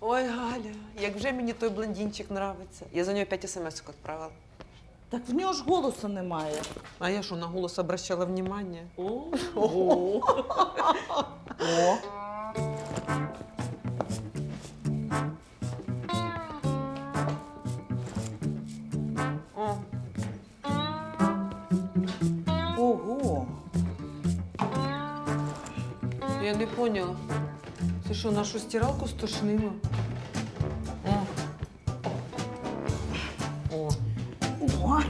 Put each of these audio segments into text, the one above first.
Ой, Галя, як вже мені той блондинчик нравиться. Я за нього 5 смс відправила. Так в нього ж голосу немає. А я що, на голос обращала внимание? О. О. О. О, Ого. я не поняла. Це що, нашу стиралку стошнило? О. О. О.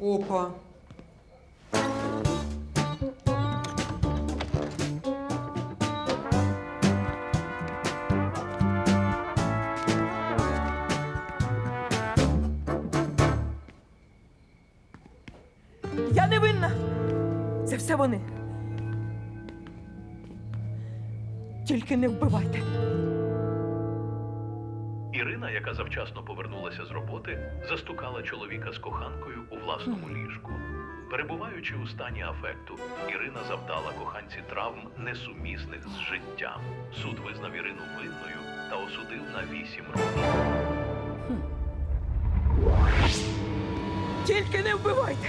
Опа. Вони. Тільки не вбивайте. Ірина, яка завчасно повернулася з роботи, застукала чоловіка з коханкою у власному ліжку. Перебуваючи у стані афекту, Ірина завдала коханці травм, несумісних з життям. Суд визнав Ірину винною та осудив на 8 років. Тільки не вбивайте.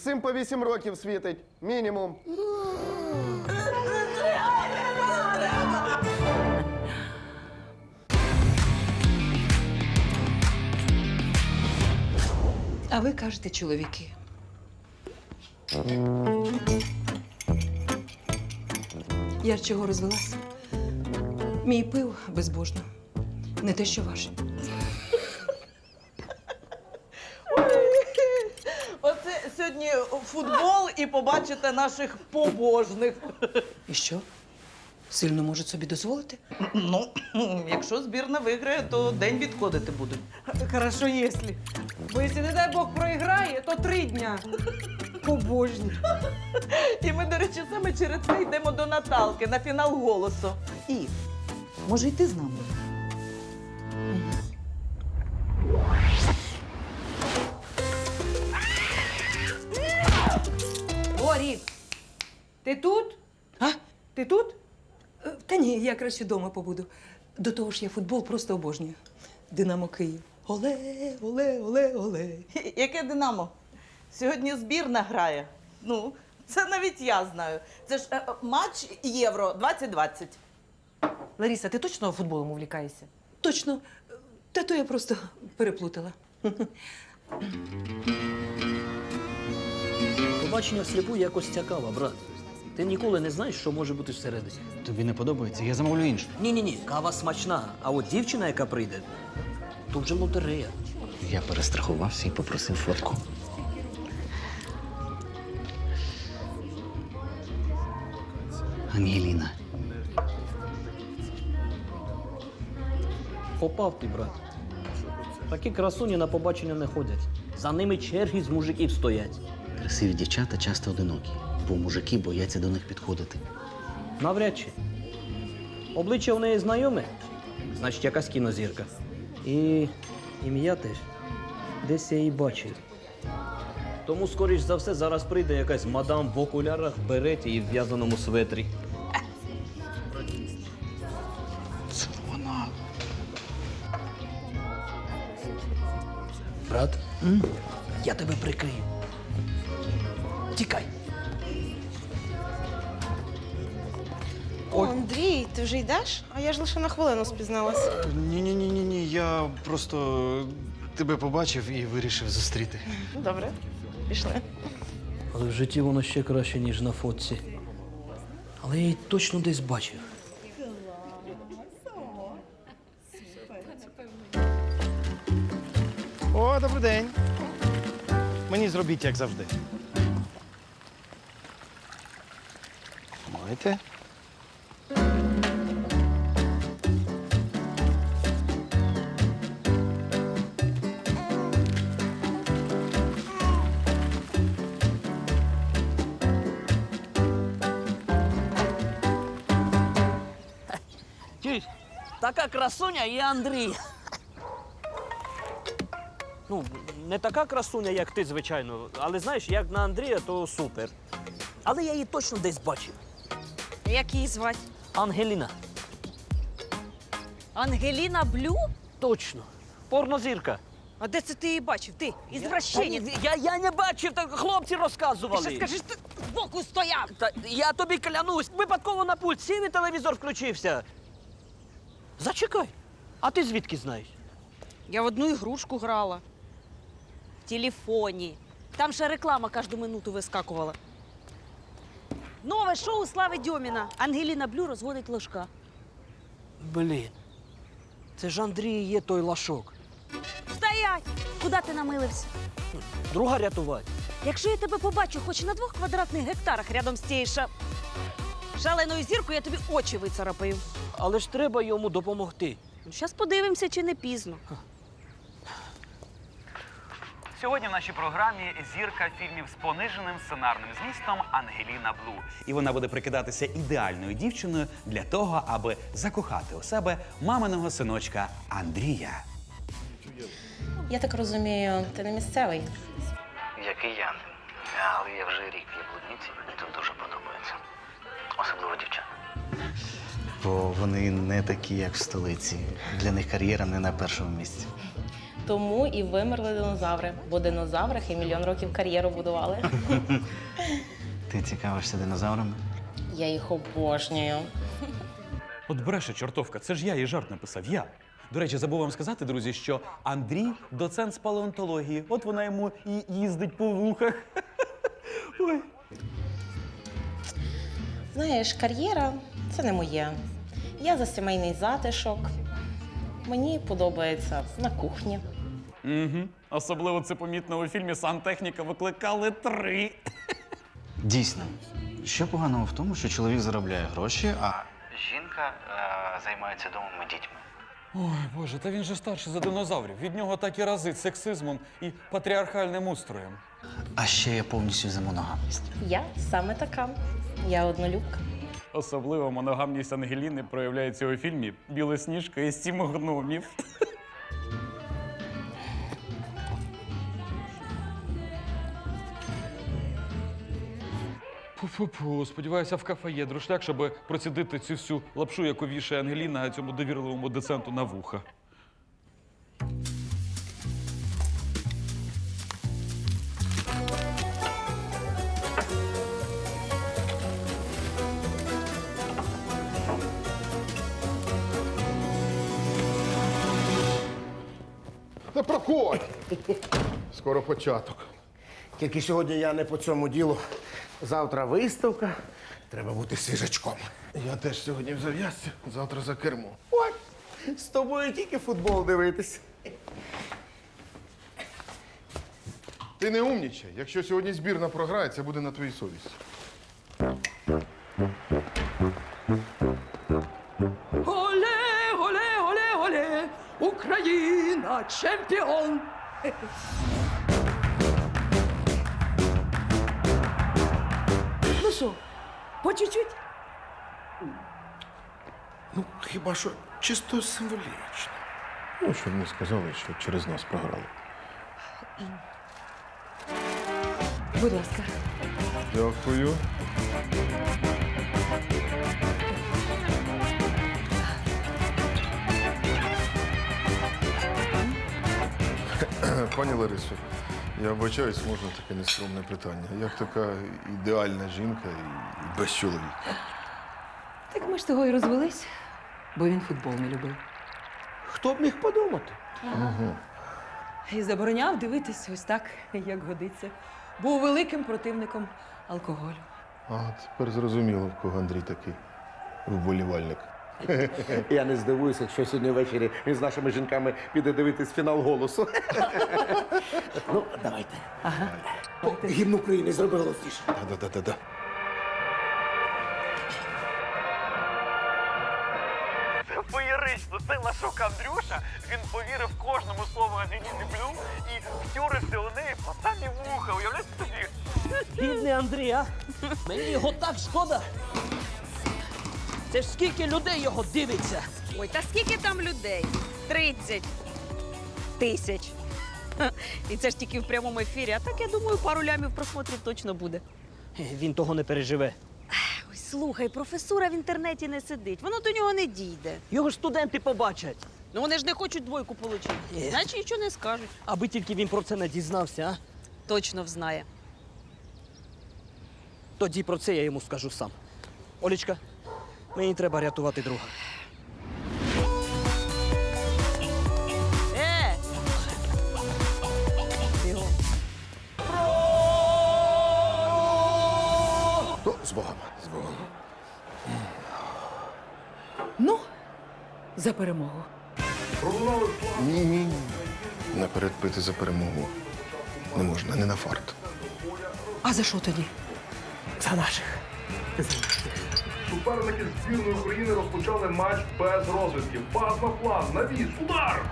Усім по 8 років світить. Мінімум. А ви кажете, чоловіки. Я чого розвелася? Мій пив безбожно. Не те, що ваше. Оце сьогодні футбол і побачите наших побожних. І що? Сильно можуть собі дозволити? Ну, якщо збірна виграє, то день відходити будуть. Хорошо, якщо. Бо якщо, не дай Бог, проіграє, то три дня. Побожні. І ми, до речі, саме через це йдемо до Наталки на фінал голосу. І може йти з нами? Борі, ти тут? А? Ти тут? Е, Та ні, я краще вдома побуду. До того ж, я футбол просто обожнюю. Динамо Київ. Оле, оле, оле, оле. Яке Динамо? Сьогодні збірна грає. Ну, це навіть я знаю. Це ж е, е, матч Євро 2020. Лариса, ти точно футболом увлікаєшся? Точно. Та то я просто переплутала. Побачення всліпу якось цікаво, брат. Ти ніколи не знаєш, що може бути всередині. Тобі не подобається, я замовлю іншу. Ні, ні, ні, кава смачна. А от дівчина, яка прийде, то вже лотерея. Я перестрахувався і попросив фотку. Ангеліна. Попав ти, брат. Такі красуні на побачення не ходять. За ними черги з мужиків стоять. Красиві дівчата часто одинокі, бо мужики бояться до них підходити. Навряд чи. Обличчя в неї знайоме, значить, якась кінозірка. І ім'я теж. Десь я її бачив. Тому, скоріш за все, зараз прийде якась мадам в окулярах, береті і в в'язаному светрі. Це вона. Брат, я тебе прикрию. Тікай. О, Андрій, ти вже йдеш? А я ж лише на хвилину спізналась. Ні, ні, ні, ні, ні. Я просто тебе побачив і вирішив зустріти. Добре, пішли. Але в житті воно ще краще, ніж на фотці. Але я її точно десь бачив. О, добрий день. Мені зробіть, як завжди. Чуєш, така красуня і Андрій. Ну, не така красуня, як ти, звичайно, але знаєш, як на Андрія, то супер. Але я її точно десь бачив. Як її звати? Ангеліна. Ангеліна Блю? Точно. Порнозірка. А де це ти її бачив? Ти, Та ізвращенець. ні, Я, я не бачив, так хлопці Ти розказували. ще скажи, що ти збоку стояв. Та я тобі клянусь, випадково на пульт сів і телевізор включився. Зачекай. А ти звідки знаєш? Я в одну ігрушку грала. В телефоні. Там ще реклама кожну минуту вискакувала. Нове шоу Слави Дьоміна. Ангеліна Блю розводить ложка. Блін. Це ж Андрій є той лашок. Стоять! Куди ти намилився? Друга рятувати. Якщо я тебе побачу хоч на двох квадратних гектарах рядом з тією ша... шаленою зіркою, я тобі очі вицарапаю. Але ж треба йому допомогти. Зараз подивимося, чи не пізно. Сьогодні в нашій програмі зірка фільмів з пониженим сценарним змістом Ангеліна Блу. І вона буде прикидатися ідеальною дівчиною для того, аби закохати у себе маминого синочка Андрія. Я так розумію, ти не місцевий. Як і я. Але я вже рік в Яблудниці, і тут дуже подобається. Особливо дівчата. Бо вони не такі, як в столиці. Для них кар'єра не на першому місці. Тому і вимерли динозаври, бо динозаври і мільйон років кар'єру будували. Ти цікавишся динозаврами? Я їх обожнюю. От бреше, чортовка, це ж я їй жарт написав. Я. До речі, забув вам сказати, друзі, що Андрій доцент з палеонтології. От вона йому і їздить по вухах. Ой. Знаєш, кар'єра це не моє. Я за сімейний затишок. Мені подобається на кухні. Угу. Особливо це помітно у фільмі Сантехніка викликали три. Дійсно. Що поганого в тому, що чоловік заробляє гроші, а жінка е, займається домом і дітьми. Ой, Боже, та він же старший за динозаврів. Від нього так і разить сексизмом і патріархальним устроєм. А ще я повністю за моногамність. Я саме така. Я однолюбка. Особливо моногамність Ангеліни проявляється у фільмі Білосніжка і сім гномів. Фу-фу-фу, сподіваюся, в кафе є друшляк, щоб процідити цю всю лапшу, яку вішає Ангеліна цьому довірливому десанту на вуха. Та проходь! Скоро початок. Тільки сьогодні я не по цьому ділу. Завтра виставка. Треба бути свіжачком. Я теж сьогодні в зав'язці, завтра за кермо. Ой, з тобою тільки футбол дивитись. Ти не умнічай. Якщо сьогодні збірна програє, це буде на твоїй совісті. Оле, оле, оле, оле! Україна чемпіон! Що, по чуть-чуть? Ну, хіба що чисто символічно. Ну, щоб не сказали, що через нас програли. Будь ласка. Дякую. Пані Ларисо, я вибачаюсь, можна таке нескромне питання. Як така ідеальна жінка і- і без чоловіка? Так ми ж того і розвелись, бо він футбол не любив. Хто б міг подумати? І забороняв дивитись ось так, як годиться. Був великим противником алкоголю. А, тепер зрозуміло, в кого Андрій такий вболівальник. Я не здивуюся, якщо сьогодні ввечері він з нашими жінками піде дивитись фінал голосу. Ну, давайте. Ага. Гімн України зроби голосніше. Да-да-да-да. Феєрично. Це Лашук Андрюша. Він повірив кожному слову Ангеліни Блю і втюрився у неї по самі вуха. Уявляєш собі? Бідний Андрій, а? Мені його так шкода. Це ж скільки людей його дивиться. Ой, та скільки там людей? 30 тисяч. Ха, І це ж тільки в прямому ефірі. А так я думаю, пару лямів просмотрів точно буде. Він того не переживе. Ой, слухай, професура в інтернеті не сидить. Воно до нього не дійде. Його ж студенти побачать. Ну вони ж не хочуть двойку отримати. Е. Значить нічого не скажуть. Аби тільки він про це не дізнався, а? Точно взнає. Тоді про це я йому скажу сам. Олічка, мені треба рятувати друга. Е! Бігом. Ну, з Богом, з Богом. Ну, за перемогу. Ні, ні. Наперед пити за перемогу. Не можна, не на фарт. А за що тоді? За наших. Суперники збірної України розпочали матч без розвідки. Пас на план, навіс, удар!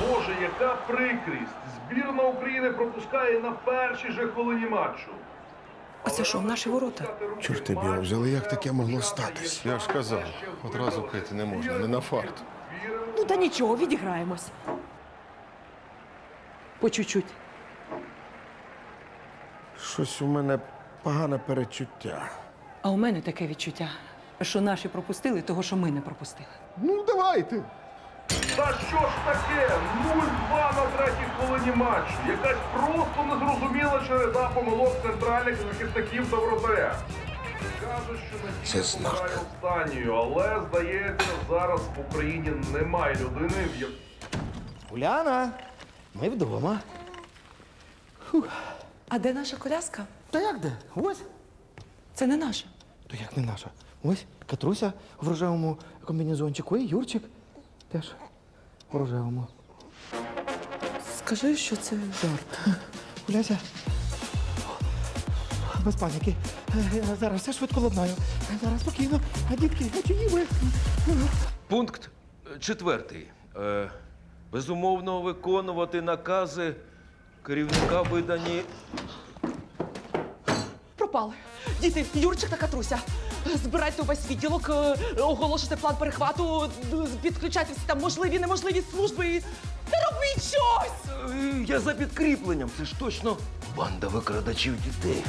Боже, яка прикрість! Збірна України пропускає на першій же хвилині матчу. А це що, в наші ворота? Чорти біло взяли, як таке могло статись? Я ж казав, одразу пити не можна, не на фарт. Ну та нічого, відіграємось. По чуть-чуть. Щось у мене погане перечуття. А у мене таке відчуття, що наші пропустили того, що ми не пропустили. Ну, давайте. Та що ж таке? 0-2 на третій хвилині матчу. Якась просто незрозуміла череда помилок центральних захисників та вратаря. Кажуть, що Це знак. останньою, але здається, зараз в Україні немає людини, в якій Уляна, ми вдома. А де наша коляска? Та як де? Ось. Це не наша. То як не наша? Ось Катруся в рожевому комбінезончику і Юрчик теж в рожевому. Скажи, що це жарт. Уляся, без паніки. Е, Я зараз все швидко ладнаю. Зараз спокійно. А дітки, а чиї ви? Пункт е, четвертий. Е, безумовно, виконувати накази керівника видані. Пропали. Діти, Юрчик та Катруся. Збирайте увесь відділок, е, оголошуйте план перехвату, д- підключайте всі там можливі, неможливі служби і та робіть щось! Е, Я за підкріпленням. Це ж точно банда викрадачів дітей.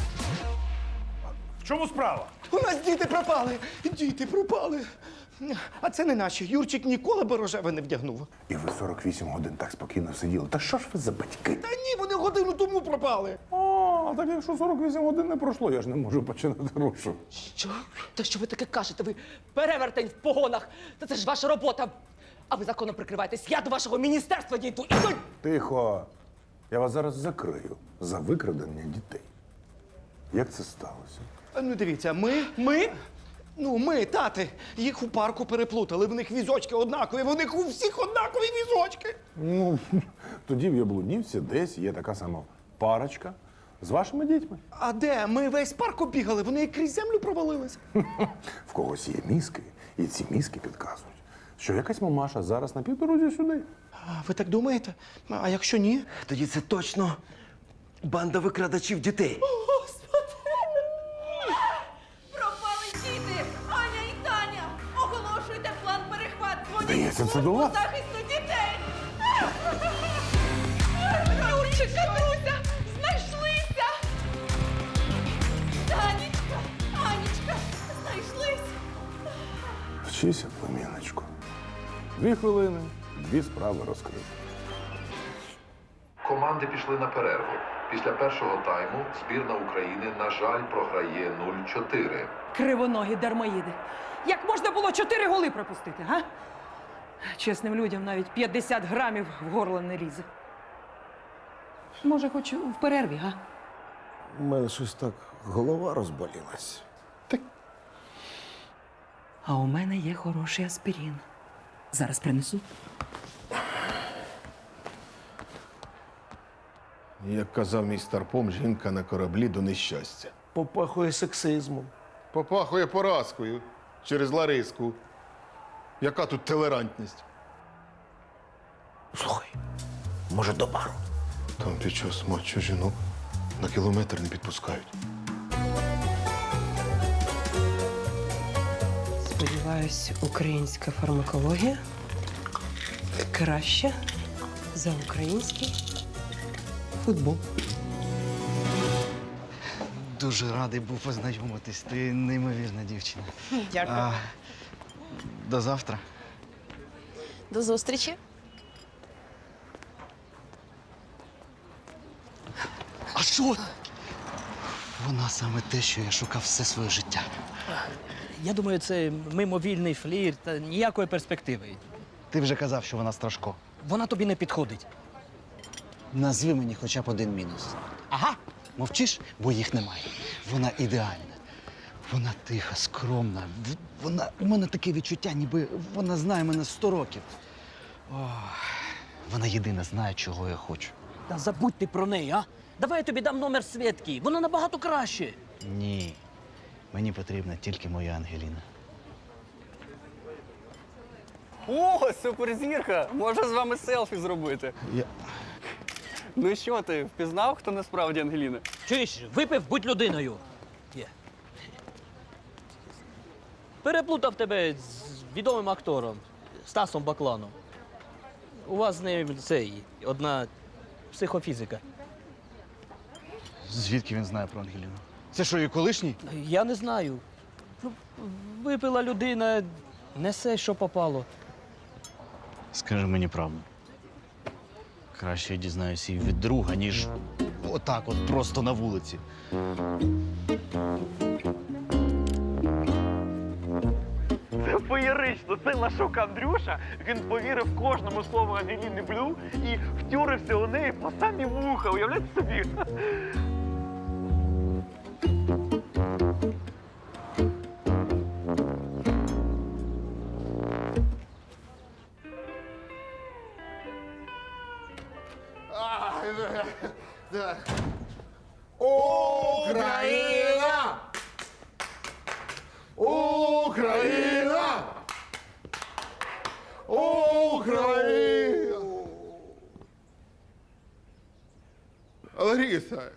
В чому справа? У нас діти пропали. Діти пропали. А це не наші. Юрчик ніколи би рожеве не вдягнув. І ви 48 годин так спокійно сиділи. Та що ж ви за батьки? Та ні, вони годину тому пропали. А так якщо 48 годин не пройшло, я ж не можу починати рушу. Що? Та що ви таке кажете? Ви перевертень в погонах. Та це ж ваша робота. А ви законом прикриваєтесь. Я до вашого міністерства дійду і до... Тихо. Я вас зараз закрию за викрадення дітей. Як це сталося? Ну, дивіться, ми, ми, ну, ми, тати, їх у парку переплутали. В них візочки однакові, в них у всіх однакові візочки. Ну, тоді в Яблунівці десь є така сама парочка з вашими дітьми. А де? Ми весь парк обігали, вони як крізь землю провалилися. В когось є мізки, і ці мізки підказують, що якась мамаша зараз на півдорозі сюди. А ви так думаєте? А якщо ні? Тоді це точно банда викрадачів дітей. Це до захисту дітей! Юрчик, Катруся! Знайшлися! Танечка! Анечка! Знайшлись! Вчися, племінничку. Дві хвилини, дві справи розкриті. Команди пішли на перерву. Після першого тайму збірна України, на жаль, програє 0-4. Кривоногі дармоїди. Як можна було чотири голи пропустити, га? Чесним людям навіть 50 грамів в горло не лізе. Може, хоч в перерві, га? У мене щось так голова розболілась. А у мене є хороший аспірин. Зараз принесу. Як казав мій старпом, жінка на кораблі до нещастя. Попахує сексизмом. Попахує поразкою через Лариску. Яка тут толерантність? Слухай, може до бару? Там під час матчу жінок на кілометр не підпускають. Сподіваюсь, українська фармакологія краще за український футбол. Дуже радий був познайомитись. Ти неймовірна дівчина. Дякую. А, до завтра. До зустрічі. А що? Вона саме те, що я шукав все своє життя. Я думаю, це мимовільний флір та ніякої перспективи. Ти вже казав, що вона страшко. Вона тобі не підходить. Назви мені хоча б один мінус. Ага. Мовчиш, бо їх немає. Вона ідеальна. Вона тиха, скромна. Вона у мене таке відчуття, ніби вона знає мене сто років. Ох, вона єдина знає, чого я хочу. Та забудь ти про неї, а? Давай я тобі дам номер Свєтки. Вона набагато краще. Ні. Мені потрібна тільки моя Ангеліна. О, суперзірка! Можу з вами селфі зробити. Я... Ну що ти, впізнав, хто насправді Ангеліна? Чуєш, випив, будь людиною. Є. Переплутав тебе з відомим актором Стасом Бакланом. У вас з ним цей одна психофізика. Звідки він знає про Ангеліну? Це що, її колишній? Я не знаю. Ну, Випила людина, несе, що попало. Скажи мені правду. Краще я дізнаюся і від друга, ніж отак, от просто на вулиці. Феєрично. Це Лашук Андрюша. Він повірив кожному слову Ангеліни Блю і втюрився у неї по самі вуха. Уявляєте собі? Лариса,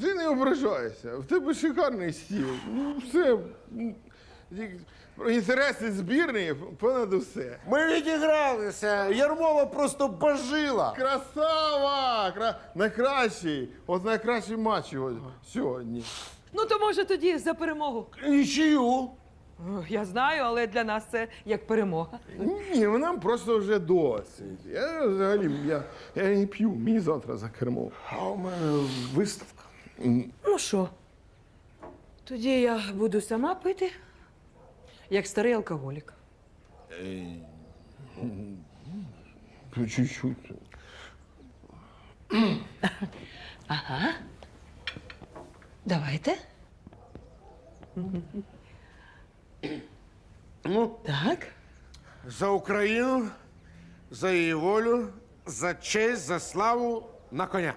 ти не ображайся. В тебе шикарний стіл. Ну, все. інтереси збірної понад усе. Ми відігралися. Ярмова просто божила. Красава! Кра... Найкращий! От найкращий матч його сьогодні. Ну то може тоді за перемогу. Нічию. Я знаю, але для нас це як перемога. Ні, ну, нам просто вже досить. Я взагалі я, я не п'ю, мені завтра за кермо. А у мене виставка. Ну що? Тоді я буду сама пити, як старий алкоголік. Чуть-чуть. Ага. Давайте. Ну, Так. за Україну, за її волю, за честь, за славу на коня.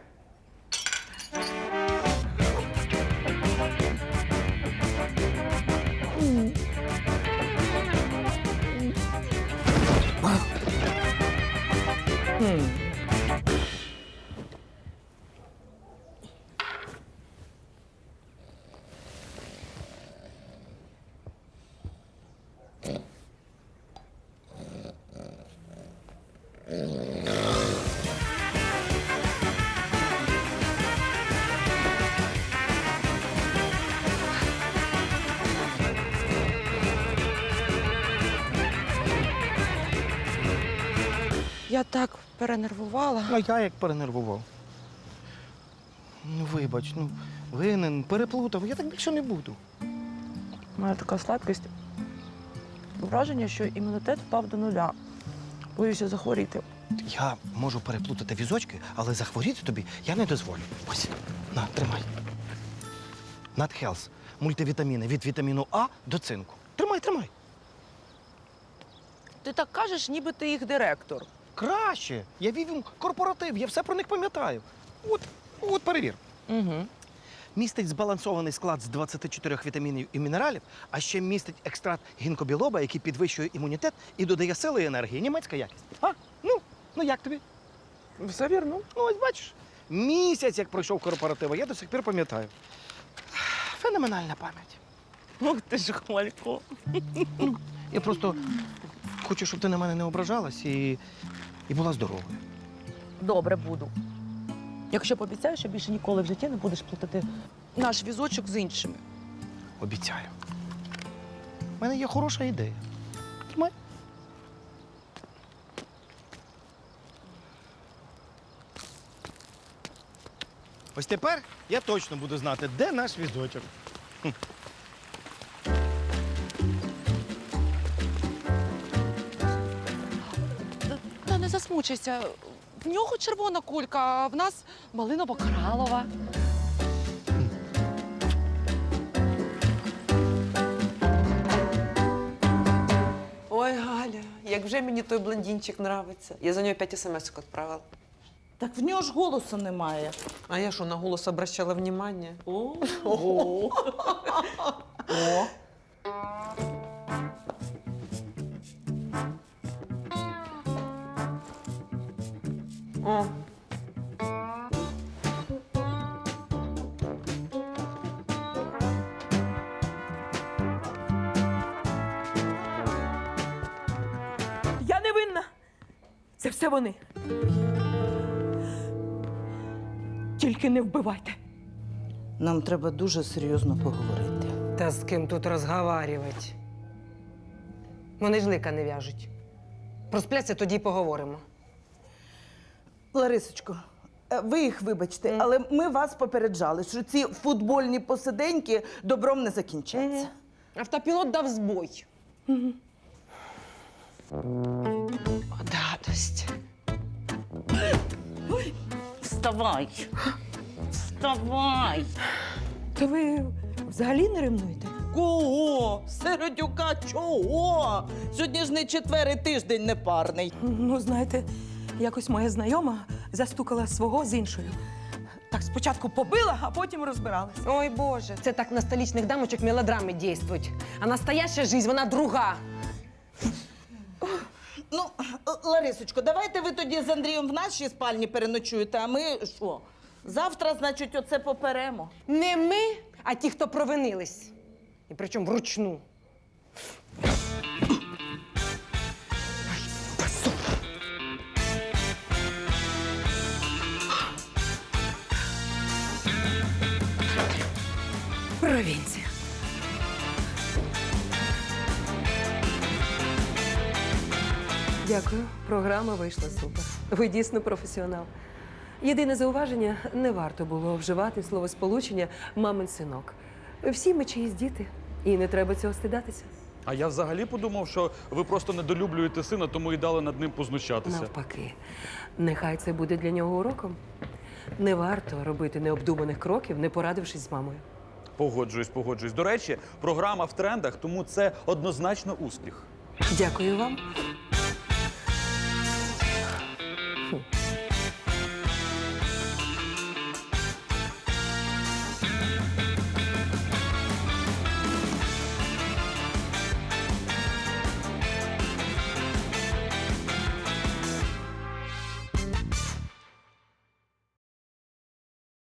Перенервувала. А я як перенервував. Ну, вибач, ну, винен, переплутав, я так більше не буду. У мене така слабкість. Враження, що імунітет впав до нуля. Боюся захворіти. Я можу переплутати візочки, але захворіти тобі я не дозволю. Ось, на, тримай. Надхелс. Мультивітаміни від вітаміну А до цинку. Тримай, тримай. Ти так кажеш, ніби ти їх директор. Краще. Я вів їм корпоратив, я все про них пам'ятаю. От, от перевір. Угу. Містить збалансований склад з 24 вітамінів і мінералів, а ще містить екстракт гінкобілоба, який підвищує імунітет і додає сили і енергії. Німецька якість. А? Ну, ну як тобі? Все вірно. Ну, ось бачиш. Місяць, як пройшов корпоратив, а я до сих пір пам'ятаю. Феноменальна пам'ять. Ух ти ж, Хмалько. Я просто хочу, щоб ти на мене не ображалась і, і була здоровою. Добре буду. Якщо пообіцяєш, що більше ніколи в житті не будеш плутати наш візочок з іншими. Обіцяю. У мене є хороша ідея. Тримай. Ось тепер я точно буду знати, де наш візочок. Не засмучайся. В нього червона кулька, а в нас малинова коралова. Ой, Галя, як вже мені той блондинчик нравиться. Я за нього п'ять смс відправила. Так в нього ж голосу немає. А я що, на голос обращала внимание? О. О. О. Я не винна. Це все вони. Тільки не вбивайте. Нам треба дуже серйозно поговорити. Та з ким тут розговарювати? Вони ж лика не в'яжуть. Проспляться, тоді й поговоримо. Ларисочко, е, ви їх вибачте, але ми вас попереджали, що ці футбольні посиденьки добром не закінчаться. Автопілот дав збой. Гадость. Вставай. Вставай. То ви взагалі не ревнуєте? Кого? Середюка чого? Сьогодні ж не четвертий тиждень непарний. Ну, знаєте, якось моя знайома застукала свого з іншою. Так спочатку побила, а потім розбиралась. Ой, Боже. Це так на столичних дамочок мелодрами дійствують. А настояща жизнь, вона друга. Ну, Ларисочко, давайте ви тоді з Андрієм в нашій спальні переночуєте, а ми що? Завтра, значить, оце поперемо. Не ми, а ті, хто провинились. І причому вручну. Провінція. Дякую. Програма вийшла супер. Ви дійсно професіонал. Єдине зауваження не варто було вживати словосполучення мамин синок. Всі ми чиїсь діти, і не треба цього стидатися. А я взагалі подумав, що ви просто недолюблюєте сина, тому і дали над ним познущатися. Навпаки, нехай це буде для нього уроком. Не варто робити необдуманих кроків, не порадившись з мамою. Погоджуюсь, погоджуюсь. До речі, програма в трендах, тому це однозначно успіх. Дякую вам.